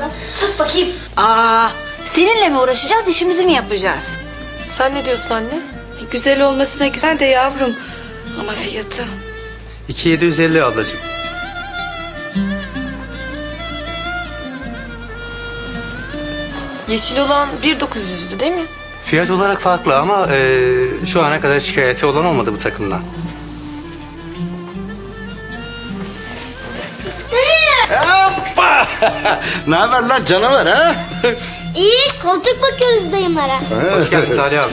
bakalım. Tut bakayım. Aa, seninle mi uğraşacağız, işimizi mi yapacağız? Sen ne diyorsun anne? E, Güzel olmasına güzel de yavrum. Ama fiyatı. 2750 ablacığım. Yeşil olan 1900'dü değil mi? Fiyat olarak farklı ama eee, şu ana kadar şikayeti olan olmadı bu takımdan. ne haber lan canavar ha? İyi koltuk bakıyoruz dayımlara. Hoş geldin Salih abi.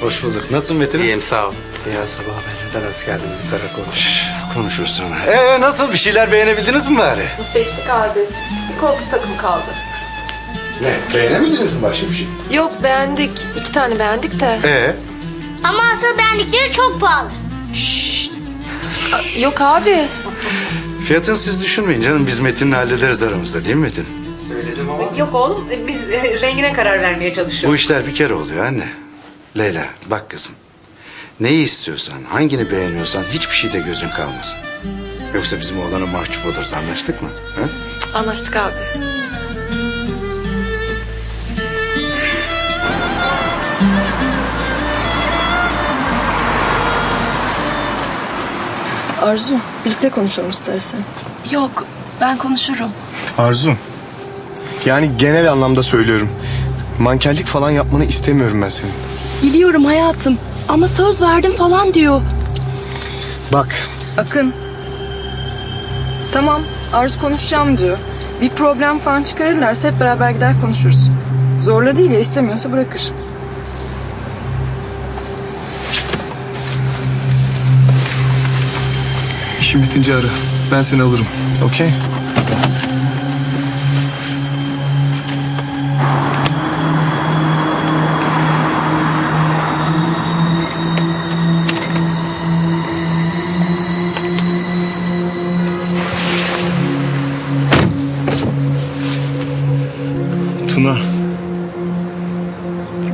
Hoş bulduk. Nasılsın Metin? İyiyim sağ ol. Ya sabah haberlerden az geldin yukarı konuş. Konuşuruz sonra. Ee nasıl bir şeyler beğenebildiniz mi bari? Seçtik abi. Bir koltuk takımı kaldı. Ne? Beğenemediniz mi başka bir şey? Yok beğendik. İki tane beğendik de. Ee? Ama asıl beğendikleri çok pahalı. Aa, Yok abi. Fiyatını siz düşünmeyin canım. Biz Metin'le hallederiz aramızda değil mi Metin? Söyledim ama. Yok oğlum biz e, rengine karar vermeye çalışıyoruz. Bu işler bir kere oluyor anne. Leyla bak kızım. Neyi istiyorsan, hangini beğeniyorsan hiçbir şeyde gözün kalmasın. Yoksa bizim oğlana mahcup oluruz anlaştık mı? Ha? Anlaştık abi. Arzu, birlikte konuşalım istersen. Yok, ben konuşurum. Arzu. Yani genel anlamda söylüyorum. Mankenlik falan yapmanı istemiyorum ben senin. Biliyorum hayatım ama söz verdim falan diyor. Bak Akın. Tamam, Arzu konuşacağım diyor. Bir problem falan çıkarırlarsa hep beraber gider konuşuruz. Zorla değil ya, istemiyorsa bırakır. İşin bitince ara. Ben seni alırım. Okey? Tuna.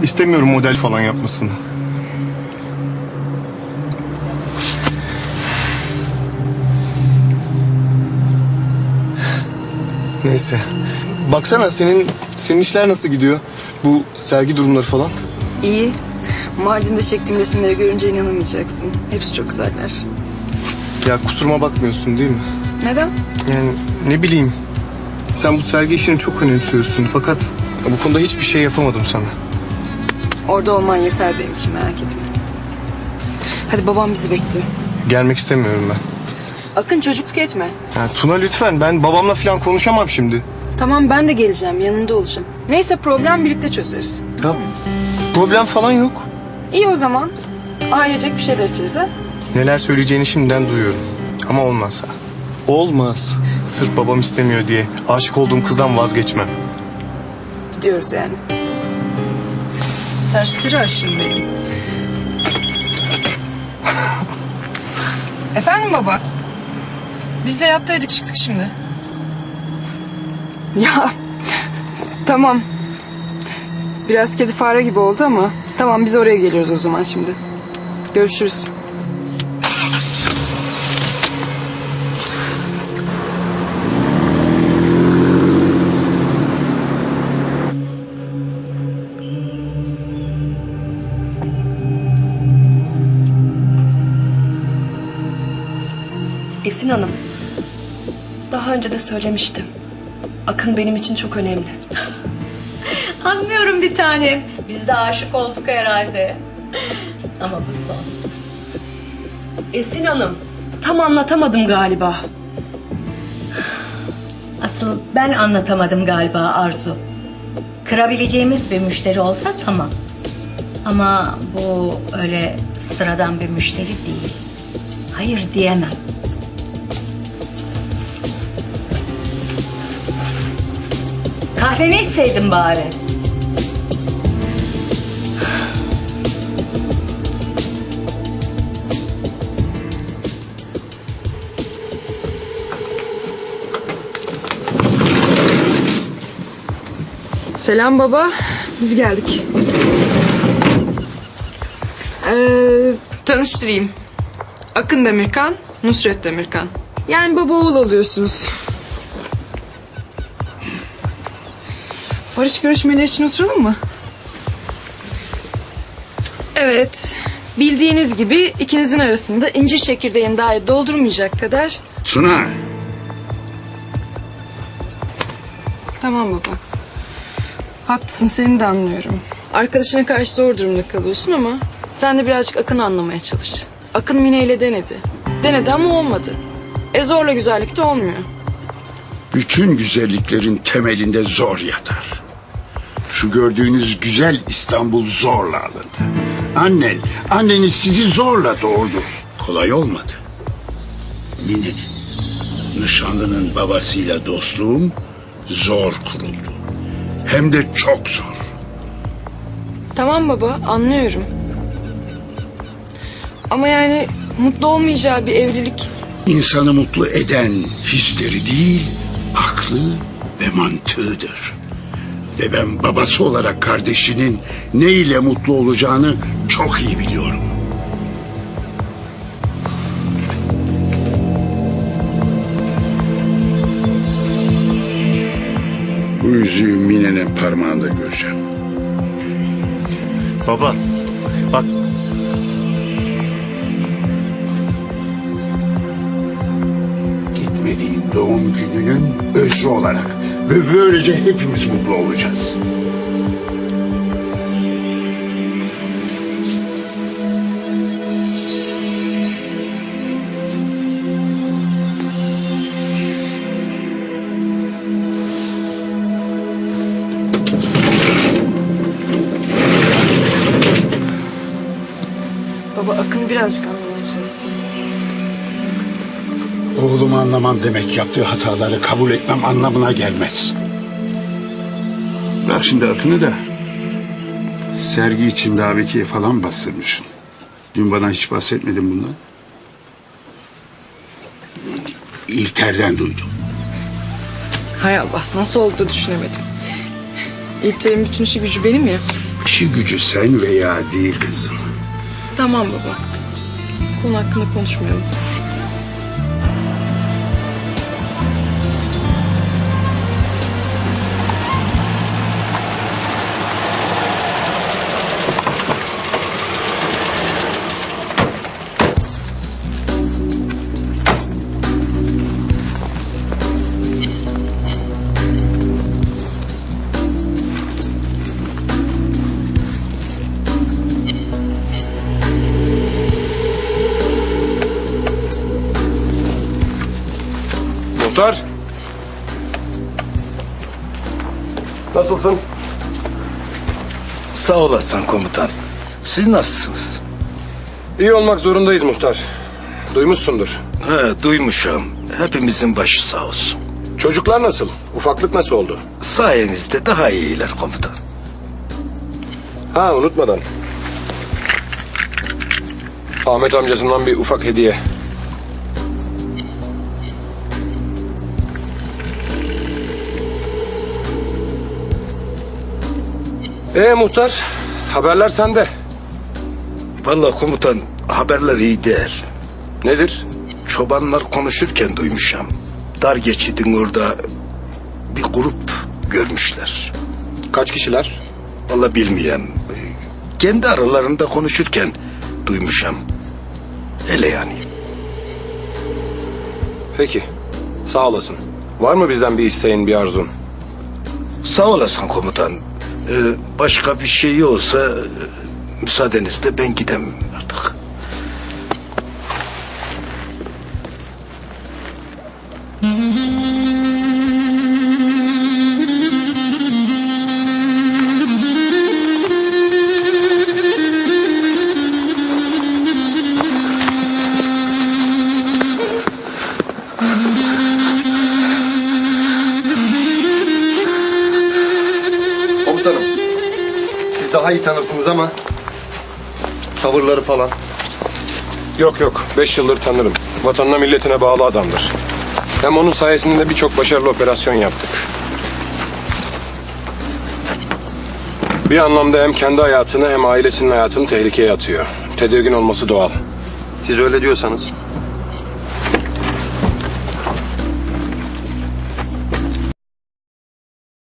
İstemiyorum model falan yapmasını. Neyse. Baksana senin senin işler nasıl gidiyor? Bu sergi durumları falan. İyi. Mardin'de çektiğim resimleri görünce inanamayacaksın. Hepsi çok güzeller. Ya kusuruma bakmıyorsun değil mi? Neden? Yani ne bileyim. Sen bu sergi işini çok önemsiyorsun fakat bu konuda hiçbir şey yapamadım sana. Orada olman yeter benim için merak etme. Hadi babam bizi bekliyor. Gelmek istemiyorum ben. Akın çocukluk etme. Ya Tuna lütfen ben babamla falan konuşamam şimdi. Tamam ben de geleceğim yanında olacağım. Neyse problem birlikte çözeriz. Ya problem falan yok. İyi o zaman. Ailecek bir şeyler içeriz ha. Neler söyleyeceğini şimdiden duyuyorum. Ama olmaz. Olmaz. Sırf babam istemiyor diye aşık olduğum kızdan vazgeçmem. Gidiyoruz yani. Serseri aşığım benim. Efendim baba? Biz de yattaydık çıktık şimdi. Ya tamam. Biraz kedi fare gibi oldu ama tamam biz oraya geliyoruz o zaman şimdi. Görüşürüz. Esin Hanım. Daha önce de söylemiştim. Akın benim için çok önemli. Anlıyorum bir tanem. Biz de aşık olduk herhalde. Ama bu son. Esin Hanım. Tam anlatamadım galiba. Asıl ben anlatamadım galiba Arzu. Kırabileceğimiz bir müşteri olsa tamam. Ama bu öyle sıradan bir müşteri değil. Hayır diyemem. Kahveni içseydin bari. Selam baba. Biz geldik. Ee, tanıştırayım. Akın Demirkan, Nusret Demirkan. Yani baba oğul oluyorsunuz. Barış görüşmeleri için oturalım mı? Evet. Bildiğiniz gibi ikinizin arasında incir çekirdeğini dahi doldurmayacak kadar... Tuna. Tamam baba. Haklısın seni de anlıyorum. Arkadaşına karşı zor durumda kalıyorsun ama... Sen de birazcık Akın'ı anlamaya çalış. Akın Mine ile denedi. Denedi ama olmadı. E zorla güzellik de olmuyor. Bütün güzelliklerin temelinde zor yatar. Şu gördüğünüz güzel İstanbul zorla alındı. Annen, anneniz sizi zorla doğurdu. Kolay olmadı. Mine'nin, nişanlının babasıyla dostluğum zor kuruldu. Hem de çok zor. Tamam baba anlıyorum. Ama yani mutlu olmayacağı bir evlilik İnsanı mutlu eden hisleri değil, aklı ve mantığıdır. Ve ben babası olarak kardeşinin ne ile mutlu olacağını çok iyi biliyorum. Bu yüzüğü Mine'nin parmağında göreceğim. Baba bak Gitmediğin doğum gününün özrü olarak ve böylece hepimiz mutlu olacağız. baba Akın birazcık anlamaya çalışsın. Oğlumu anlamam demek yaptığı hataları kabul etmem anlamına gelmez. Bırak şimdi Akın'ı da. Sergi için davetiye falan bastırmışsın. Dün bana hiç bahsetmedin bundan. İlter'den duydum. Hay Allah nasıl oldu da düşünemedim. İlter'in bütün işi gücü benim ya. İşi gücü sen veya değil kızım. Tamam baba. Konu hakkında konuşmayalım. Muhtar. Nasılsın? Sağ olasın komutan. Siz nasılsınız? İyi olmak zorundayız muhtar. Duymuşsundur. He, duymuşum. Hepimizin başı sağ olsun. Çocuklar nasıl? Ufaklık nasıl oldu? Sayenizde daha iyiler komutan. Ha unutmadan. Ahmet amcasından bir ufak hediye. Ee muhtar, haberler sende. Vallahi komutan haberler iyi değil. Nedir? Çobanlar konuşurken duymuşam. Dar geçidin orada bir grup görmüşler. Kaç kişiler? Vallahi bilmiyorum. Kendi aralarında konuşurken duymuşam. Öyle yani. Peki, sağ olasın. Var mı bizden bir isteğin, bir arzun? Sağ olasın komutan. Ee, başka bir şey olsa e, müsaadenizle ben gidemem artık. komutanım. daha iyi tanırsınız ama tavırları falan. Yok yok, beş yıldır tanırım. Vatanına milletine bağlı adamdır. Hem onun sayesinde birçok başarılı operasyon yaptık. Bir anlamda hem kendi hayatını hem ailesinin hayatını tehlikeye atıyor. Tedirgin olması doğal. Siz öyle diyorsanız